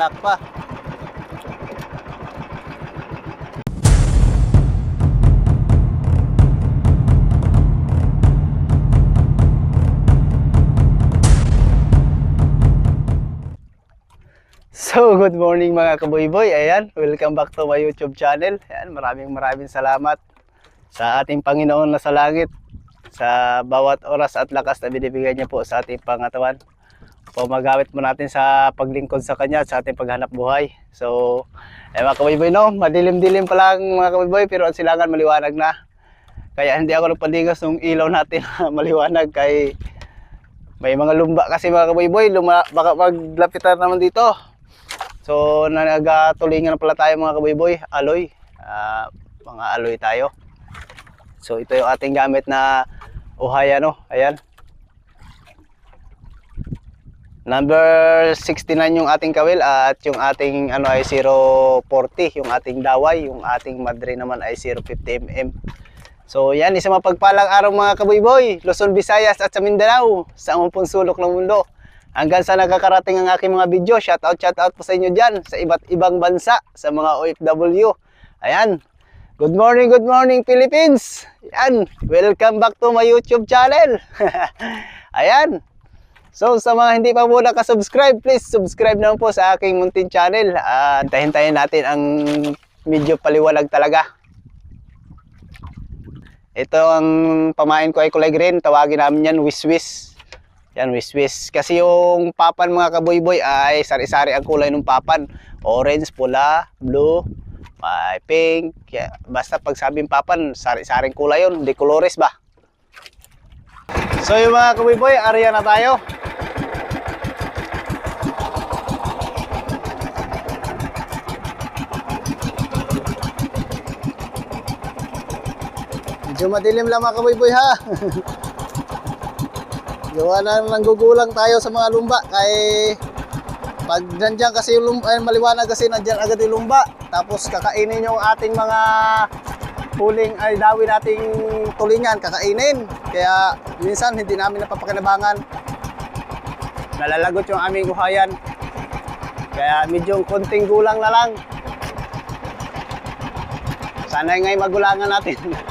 Oh. Lak-lak pa. So, good morning mga kaboy-boy. Ayan, welcome back to my YouTube channel. Ayan, maraming maraming salamat sa ating Panginoon na sa langit sa bawat oras at lakas na binibigay niya po sa ating pangatawan. Po magamit mo natin sa paglingkod sa Kanya at sa ating paghanap buhay. So, eh, mga kaboy-boy, no? Madilim-dilim pa lang mga kaboy-boy, pero ang silangan maliwanag na. Kaya hindi ako nagpaligas ng ilaw natin na maliwanag kay may mga lumba kasi mga kaboy-boy, luma, baka maglapitan naman dito. So, nagatulingan na pala tayo mga kaboy-boy, aloy. Ah, mga aloy tayo. So, ito yung ating gamit na uhaya, no? Ayan. Number 69 yung ating kawil at yung ating ano ay 040, yung ating daway, yung ating madre naman ay 050 mm. So yan, isang mapagpalang araw mga kaboy-boy, Luzon, Visayas at sa Mindanao, sa among sulok ng mundo. Hanggang sa nakakarating ang aking mga video, shout out, shout out po sa inyo dyan, sa iba't ibang bansa, sa mga OFW. Ayan, good morning, good morning Philippines! Ayan, welcome back to my YouTube channel. Ayan, So sa mga hindi pa muna ka-subscribe, please subscribe naman po sa aking muntin channel. Ah, hintayin natin ang medyo paliwanag talaga. Ito ang pamain ko ay kulay green, tawagin namin yan wiswis. Yan wiswis. Kasi yung papan mga kaboyboy ay sari-sari ang kulay ng papan. Orange, pula, blue, may pink. Basta pag sabing papan, sari-saring kulay yun. Di colores ba? So yung mga kaboyboy, area na tayo. Medyo madilim lang mga kaboyboy ha. Gawa na lang gugulang tayo sa mga lumba kay pag nandiyan kasi yung lumba, ay, maliwanag kasi nandiyan agad yung lumba. Tapos kakainin yung ating mga huling ay dawi nating tulingan, kakainin. Kaya minsan hindi namin napapakinabangan. Nalalagot yung aming guhayan. Kaya medyo konting gulang na lang. Sana ngay magulangan natin.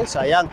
Oh, sayang.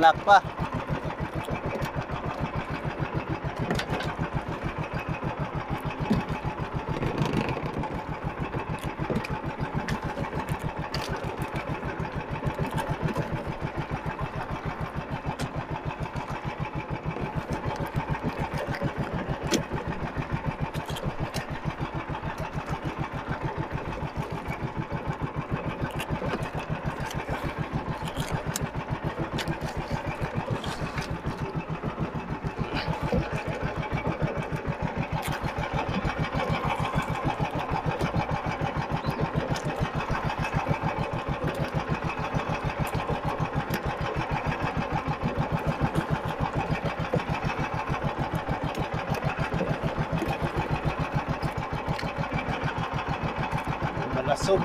Bulaklak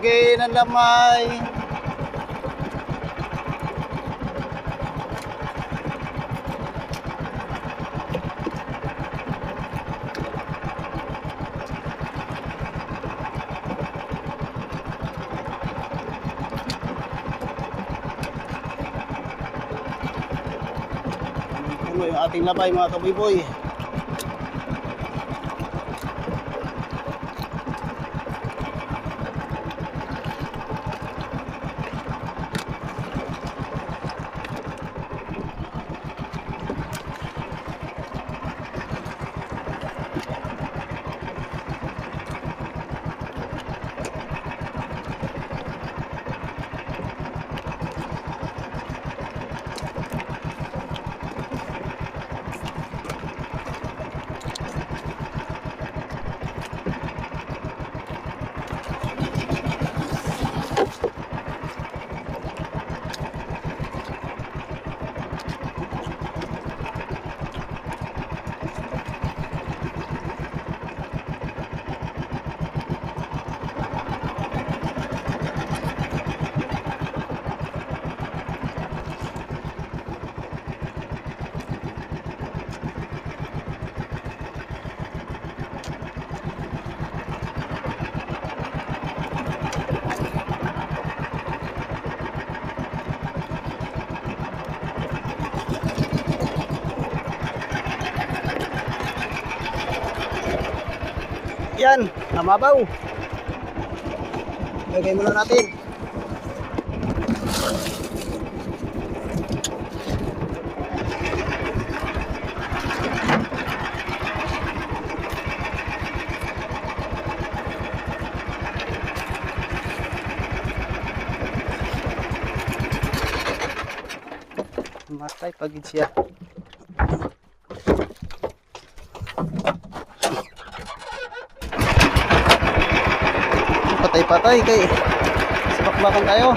Malasugin ang lamay. Yung ating lamay mga kaboy-boy. Yan, namabaw. Lagay muna natin. Matay pagid siya. Patay-patay kay sabakbakan tayo.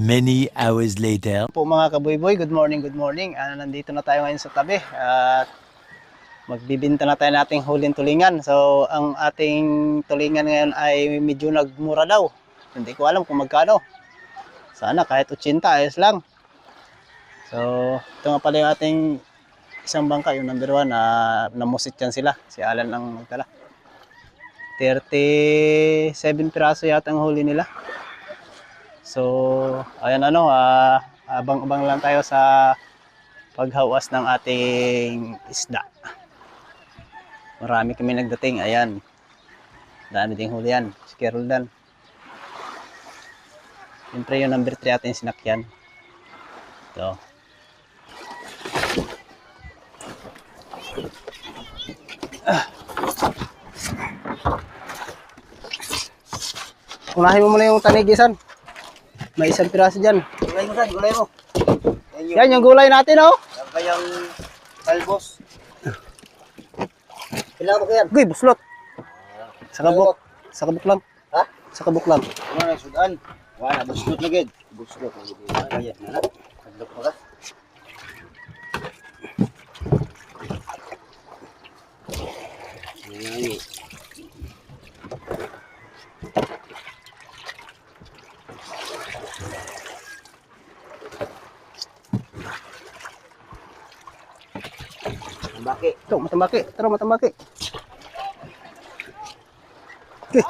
Many hours later. po mga kaboyboy, good morning, good morning. Ah, nandito na tayo ngayon sa tabi at magbibinta na tayo nating huling tulingan. So, ang ating tulingan ngayon ay medyo nagmura daw. Hindi ko alam kung magkano. Sana kahit 80 ayos lang. So, ito nga pala yung ating isang bangka, yung number 1, na namusit yan sila. Si Alan ang nagtala. 37 piraso yata ang huli nila. So, ayan ano, ah, abang-abang lang tayo sa paghawas ng ating isda. Marami kami nagdating, ayan. Dami ding huli yan, si Carol Dan. Siyempre yung number 3 ating sinakyan. Ito. Unahin mo muna yung tanigisan. May isang piraso dyan. Gulay mo saan, gulay mo. Yan yung Yan yung gulay natin, oh. yung kayang talbos. Kailangan mo ko yan. Guy, buslot. Sa kabuk. Sa kabuk lang. Ha? Sa kabuk lang. Ano na, sudan? Wala, buslot na gid. Buslot na gid. Ayan na na. Hadlok pa ka. Ayan. Ang baki. Ito, matambaki. Tara, matambaki. Okay.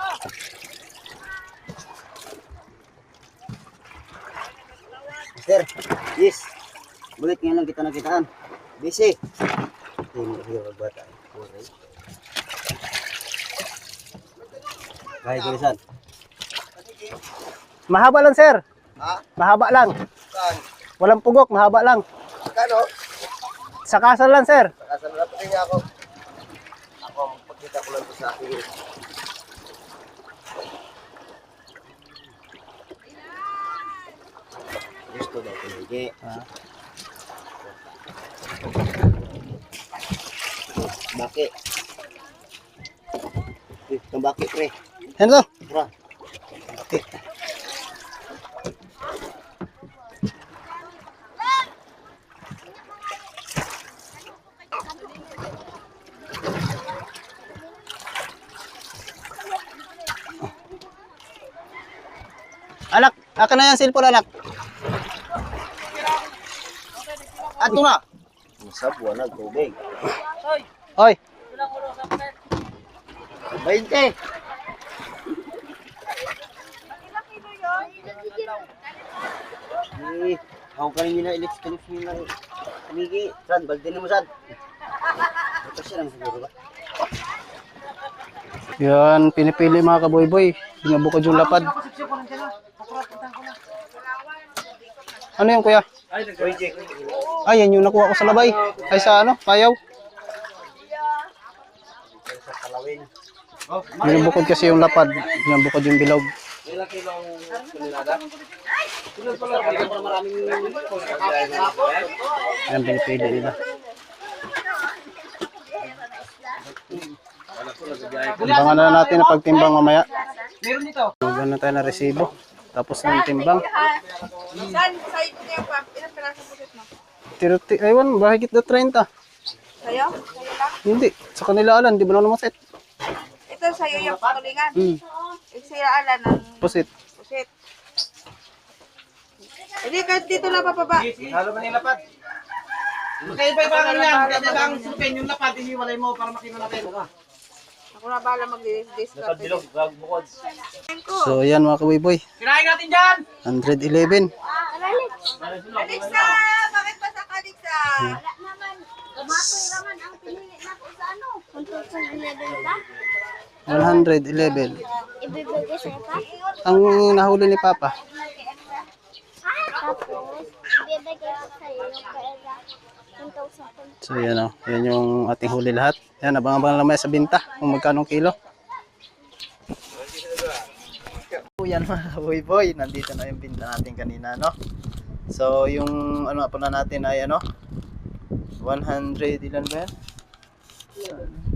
Sir, yes. Bulit ngayon lang kita nakitaan. Busy. Hindi mo kasi magbata. Kuray. Kaya gilisan. Mahaba lang, sir. Ha? Mahaba lang. Saan? Walang pugok, mahaba lang. Kano? Sa kasal lang, sir. Sakasan na pati niya ako. Ako, magpakita ko lang sa akin. Gusto daw ko hindi. Baki. Baki, pre. Yan to. Baki. Akin na yan cellphone, anak. Ato na! Sa buwan ng tubig. Hoy, 20! Eh, ako ka rin na ilits nyo ng kamigi. San, balde mo san. Ito siya lang siguro ba? yan, pinipili mga kaboyboy. Binabukod yung lapad. Ano yan, kuya? Ay, yan yung nakuha ko sa labay. Ay, sa ano? Payaw. Binabukod kasi yung lapad. Binabukod yung bilog. Yan, pinipili nila. Timbangan na natin na pagtimbang mamaya. Meron dito. Huwag na tayo na resibo. Tapos ng timbang. Saan? Sa'yo ko yung pump. Ilang piraso pusit mo? 30, aywan, bahigit na 30. Sa'yo? Sa'yo lang? Hindi, sa kanila alam, di ba na naman set? Ito sa'yo yung tulingan. Hmm, Eh, sila ala ng pusit. pusit. Hindi, kahit dito na papaba. Halo man yung lapad. Kaya pa ibang yan, kaya ba ang supin yung lapad, hiniwalay mo para makita natin. Ako na bahala mag-discard. bukod. So yan mga kawiboy, Kinain natin dyan! 111. Alexa! Bakit pa sa Alexa? Wala naman. Gamapoy naman ang pinili na ko sa ano. Kung tusun 11 ka, 111. ibibigay sa ka. Ang nahuli ni Papa. Tapos, ibibigay ko sa iyo yung pera. 1,000. So yan o, yan yung ating huli lahat. Yan, abang-abang lang sa binta kung magkano kilo. So yan mga kawiboy, nandito na yung binta natin kanina no. So yung ano pa na natin ay ano, 100 ilan ba yan?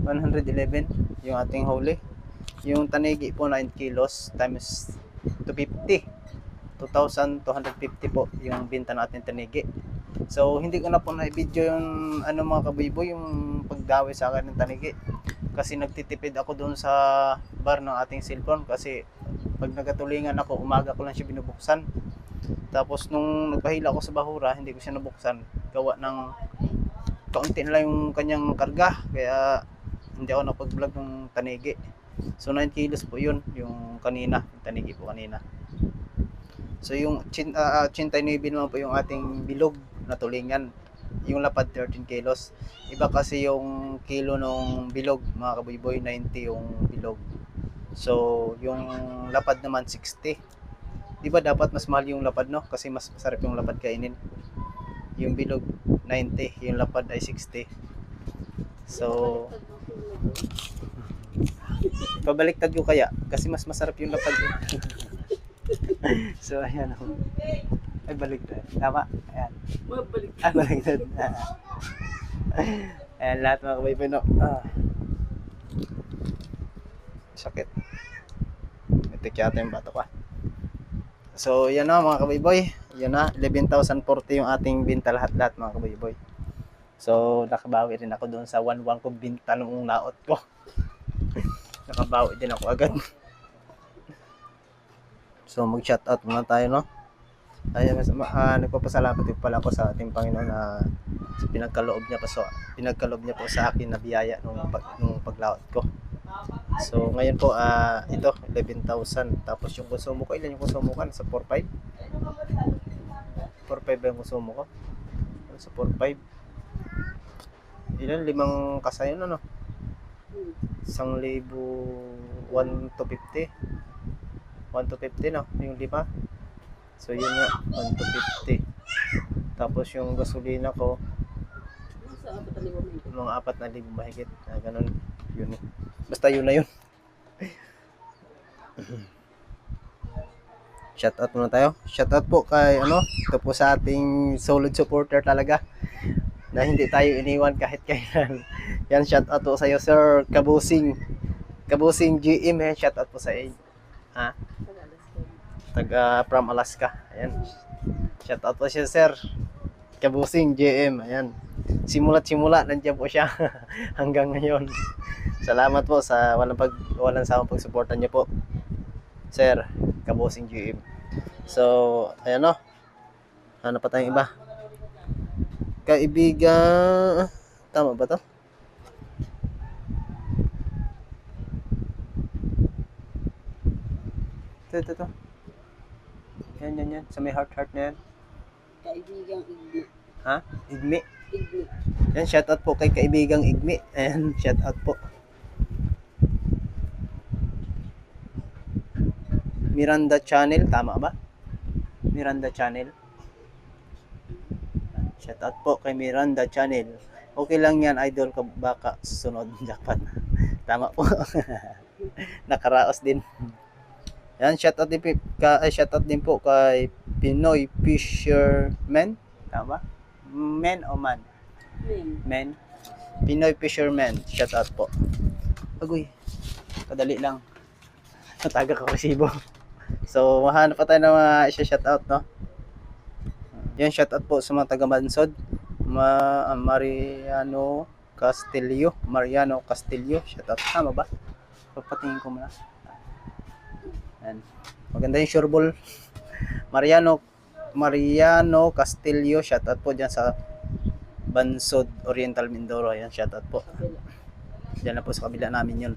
111 yung ating huli. Yung tanigi po 9 kilos times 250. 2,250 po yung binta natin tanigi. So, hindi ko na po na-video yung ano mga kabiboy, yung pagdawi sa akin ng tanigi. Kasi nagtitipid ako doon sa bar ng ating cellphone kasi pag nagatulingan ako, umaga ko lang siya binubuksan. Tapos nung nagpahila ako sa bahura, hindi ko siya nabuksan. Gawa ng kaunti na lang yung kanyang karga. Kaya hindi ako napag-vlog ng tanigi. So 9 kilos po yun, yung kanina, yung tanigi po kanina. So yung chin, uh, 89 naman po yung ating bilog na tulingan. Yung lapad 13 kilos. Iba kasi yung kilo nung bilog, mga kaboyboy, 90 yung bilog. So yung lapad naman 60. Di ba dapat mas mahal yung lapad no? Kasi mas masarap yung lapad kainin. Yung bilog 90, yung lapad ay 60. So pabaliktad ko kaya kasi mas masarap yung lapad eh. so ayan oh. Ay baliktad tama. Ayan. Ah baliktad ayan lahat mga kabayboy no ah. sakit. Ito yata yung bato ka so yan na mga kabayboy yan na 11,040 yung ating binta lahat lahat mga kabayboy so nakabawi rin ako doon sa 1-1 ko binta nung naot ko. Nakabawi din ako agad. So mag-shout out muna tayo no. Ay uh, nagpapasalamat din pala ako sa ating Panginoon na sa pinagkaloob niya pa so pinagkaloob niya po sa akin na biyaya nung pag nung paglaot ko. So ngayon po ah ito 11,000 tapos yung konsumo ko ilan yung konsumo ko sa 45. 45 ba yung konsumo ko? Sa 45. Ilan limang kasayon ano? isang libo 1 to 50 1 to 50 no yung lima so yun nga 1 to 50 tapos yung gasolina ko mga apat na libo mahigit. Ah, ganun. Yun. Basta yun na yun. Shout out muna tayo. Shout out po kay ano ito po sa ating solid supporter talaga. Na hindi tayo iniwan kahit kailan. Yan, shout out po sa iyo, Sir. Kabusing. Kabusing GM, eh. Shout out po sa iyo. Ha? Taga from Alaska. Ayan. Shout out po siya, Sir. Kabusing GM. Ayan. Simula't simula, nandiyan po siya hanggang ngayon. Salamat po sa walang pag walang sama pagsuportan niyo po. Sir, Kabusing GM. So, ayan no. Ano pa tayong iba? Kaibigan, tama ba to? Ito, ito, ito. Yan, yan, yan. Sa may heart-heart na yan. Kaibigang igni. Ha? Igmi. Igni. Yan, shout out po kay kaibigang Igmi. Ayan, shout out po. Miranda Channel, tama ba? Miranda Channel. Shout out po kay Miranda Channel. Okay lang yan, idol ka baka susunod jackpot. Tama po. Nakaraos din. Yan, shout out din, ka, ay, shout out din po kay Pinoy Fisherman. Tama ba? Men o man? Men. Men. Pinoy Fisherman. Shout out po. Agoy. Kadali lang. Nataga ko resibo. So, mahanap pa tayo ng mga isa-shout out, no? Yan, shout out po sa mga taga Mansod. Ma Mariano Castillo. Mariano Castillo. Shout out. Tama ba? Pagpatingin ko muna. Yan. Maganda yung sure ball. Mariano Mariano Castillo. Shout out po dyan sa Bansod Oriental Mindoro. Ayan, shout out po. Diyan na po sa kabila namin yun.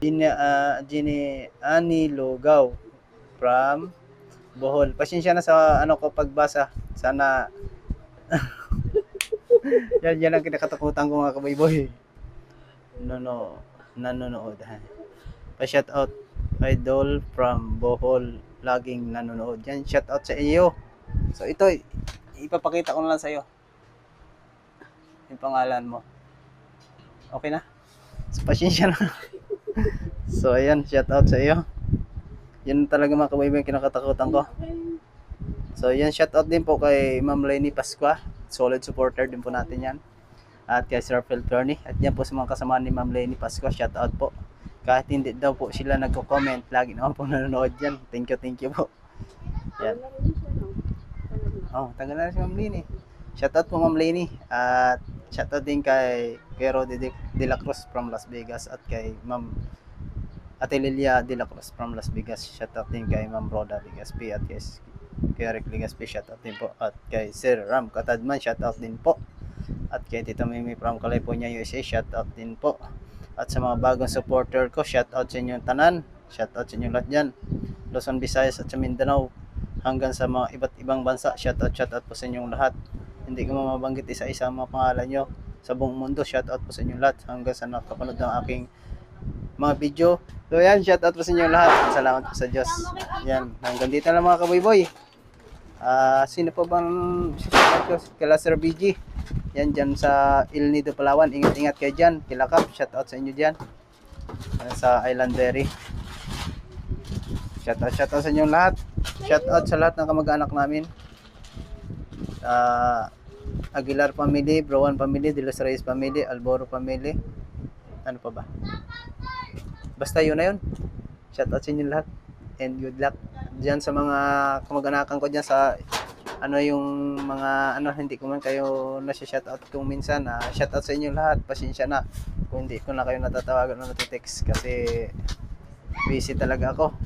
Gini, uh, Gini Ani Lugaw from Bohol. Pasensya na sa ano ko pagbasa. Sana yan, yan ang kinakatakutan ko mga kabayboy. No, no, nanonood. ha. Pa-shout out idol from Bohol laging nanonood. Yan, shout out sa iyo. So ito, ipapakita ko na lang sa iyo. Yung pangalan mo. Okay na? So, pasensya na. so, ayan, shout out sa iyo. Yan talaga mga kabaybay yung kinakatakutan ko. So, yan, shout out din po kay Ma'am Lenny Pasqua. Solid supporter din po natin yan. At kay Sir Phil Turney. At yan po sa mga kasama ni Ma'am Lenny Pasqua. Shout out po. Kahit hindi daw po sila nagko-comment, lagi naman po nanonood yan. Thank you, thank you po. Yan. Oh, tagal na si Ma'am Lini. Shoutout po Ma'am Lini. At shoutout din kay, kay Rodi de, la Cruz from Las Vegas at kay Ma'am Ate Lilia de la Cruz from Las Vegas. Shoutout din kay Ma'am Roda Legaspi at kay, kay Eric Legaspi. Shoutout din po. At kay Sir Ram Katadman. Shoutout din po. At kay Tita Mimi from California, USA. Shoutout din po. At sa mga bagong supporter ko, shoutout sa inyong tanan. Shoutout sa inyong lahat dyan. Luzon, Visayas at sa Mindanao hanggang sa mga iba't ibang bansa. Shoutout, shoutout po sa inyong lahat. Hindi ko mabanggit isa-isa ang mga pangalan nyo sa buong mundo. Shoutout po sa inyong lahat hanggang sa nakapanood ng aking mga video. So yan, shoutout po sa inyong lahat. Salamat po sa Diyos. Yan, hanggang dito lang mga kaboy-boy. Ah, sino pa bang shoutout ko? Kila Sir BG. Yan dyan sa Il Nido, Palawan. Ingat-ingat kayo dyan. Kilakap, shoutout sa inyo dyan. Yan Sa Island Dairy. Shoutout, shoutout sa inyong lahat. Shoutout sa lahat ng kamag-anak namin. Ah, Aguilar family, Browan family, De Los Reyes family, Alboro family. Ano pa ba? Basta yun na yun. Shoutout sa inyong lahat. And good luck. Diyan sa mga kamag-anakan ko dyan sa ano yung mga ano hindi ko man kayo na shoutout kung minsan ah, shoutout sa inyo lahat. Pasensya na kung hindi ko na kayo natatawagan o natitext kasi busy talaga ako